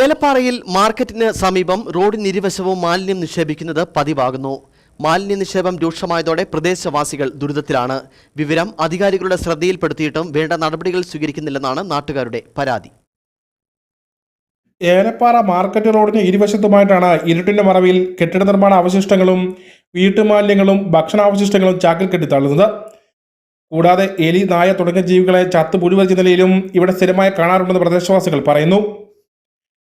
ഏലപ്പാറയിൽ മാർക്കറ്റിന് സമീപം റോഡിനിരുവശവും മാലിന്യം നിക്ഷേപിക്കുന്നത് പതിവാകുന്നു. മാലിന്യ നിക്ഷേപം രൂക്ഷമായതോടെ പ്രദേശവാസികൾ ദുരിതത്തിലാണ്. വിവരം അധികാരികളുടെ ശ്രദ്ധയിൽപ്പെടുത്തിയിട്ടും വേണ്ട നടപടികൾ സ്വീകരിക്കുന്നില്ലെന്നാണ് നാട്ടുകാരുടെ പരാതി. ഏലപ്പാറ മാർക്കറ്റ് റോഡിന് ഇരുവശത്തുമായിട്ടാണ് ഇരുട്ടിന്റെ മറവിൽ കെട്ടിട നിർമ്മാണ അവശിഷ്ടങ്ങളും വീട്ടുമാലിന്യങ്ങളും ഭക്ഷണാവശിഷ്ടങ്ങളും ചാക്കിൽ കെട്ടി തള്ളുന്നത്. കൂടാതെ എലി നായ തുടങ്ങിയ ജീവികളെ ചത്തു പുഴുവരിച്ച നിലയിലും ഇവിടെ സ്ഥിരമായി കാണാറുണ്ടെന്ന് പ്രദേശവാസികൾ പറയുന്നു.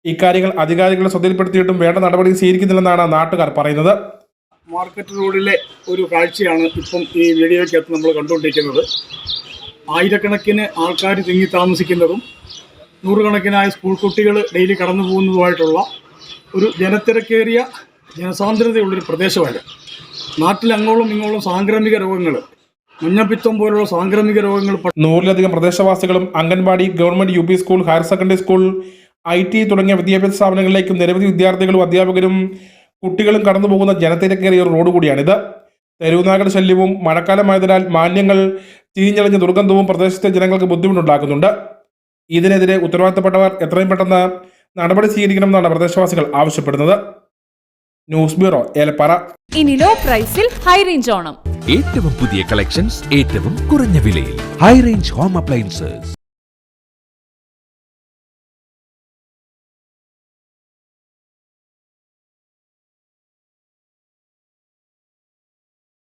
ഇക്കാര്യങ്ങൾ അധികാരികളെ ശ്രദ്ധയിൽപ്പെടുത്തിയിട്ടും വേണ്ട നടപടി സ്വീകരിക്കുന്നില്ലെന്നാണ് നാട്ടുകാർ പറയുന്നത്. മാർക്കറ്റ് റോഡിലെ ഒരു കാഴ്ചയാണ് ഇപ്പം ഈ വീഡിയോയ്ക്കകത്ത് നമ്മൾ കണ്ടുകൊണ്ടിരിക്കുന്നത്. ആയിരക്കണക്കിന് ആൾക്കാർ തിങ്ങി താമസിക്കുന്നതും നൂറുകണക്കിനായ സ്കൂൾ കുട്ടികൾ ഡെയിലി കടന്നു പോകുന്നതുമായിട്ടുള്ള ഒരു ജനത്തിരക്കേറിയ ജനസാന്ദ്രതയുള്ളൊരു പ്രദേശമാണ് നാട്ടിൽ അങ്ങോളം ഇങ്ങോളം സാംക്രമിക രോഗങ്ങൾ മഞ്ഞപ്പിത്തം പോലുള്ള സാംക്രമിക രോഗങ്ങൾ നൂറിലധികം പ്രദേശവാസികളും anganwadi government U school higher secondary school I T തുടങ്ങിയ വിദ്യാഭ്യാസ സ്ഥാപനങ്ങളിലേക്കും നിരവധി വിദ്യാർത്ഥികളും അധ്യാപകരും കുട്ടികളും കടന്നു പോകുന്ന ജനത്തിരക്കേറിയ ഒരു റോഡ് കൂടിയാണിത്. തെരുവുനാകളുടെ ശല്യവും മഴക്കാലമായതിനാൽ മാലിന്യങ്ങൾ ചീഞ്ഞളിഞ്ഞ ദുർഗന്ധവും പ്രദേശത്തെ ജനങ്ങൾക്ക് ബുദ്ധിമുട്ടുണ്ടാക്കുന്നുണ്ട്. ഇതിനെതിരെ ഉത്തരവാദിത്തപ്പെട്ടവർ എത്രയും പെട്ടെന്ന് നടപടി സ്വീകരിക്കണമെന്നാണ് പ്രദേശവാസികൾ ആവശ്യപ്പെടുന്നത്. News bureau Elappara. ഇനി ലോ പ്രൈസിൽ ഹൈ റേഞ്ച് ഓണം. ഏറ്റവും പുതിയ കളക്ഷൻസ് ഏറ്റവും കുറഞ്ഞ വിലയിൽ. High range home appliances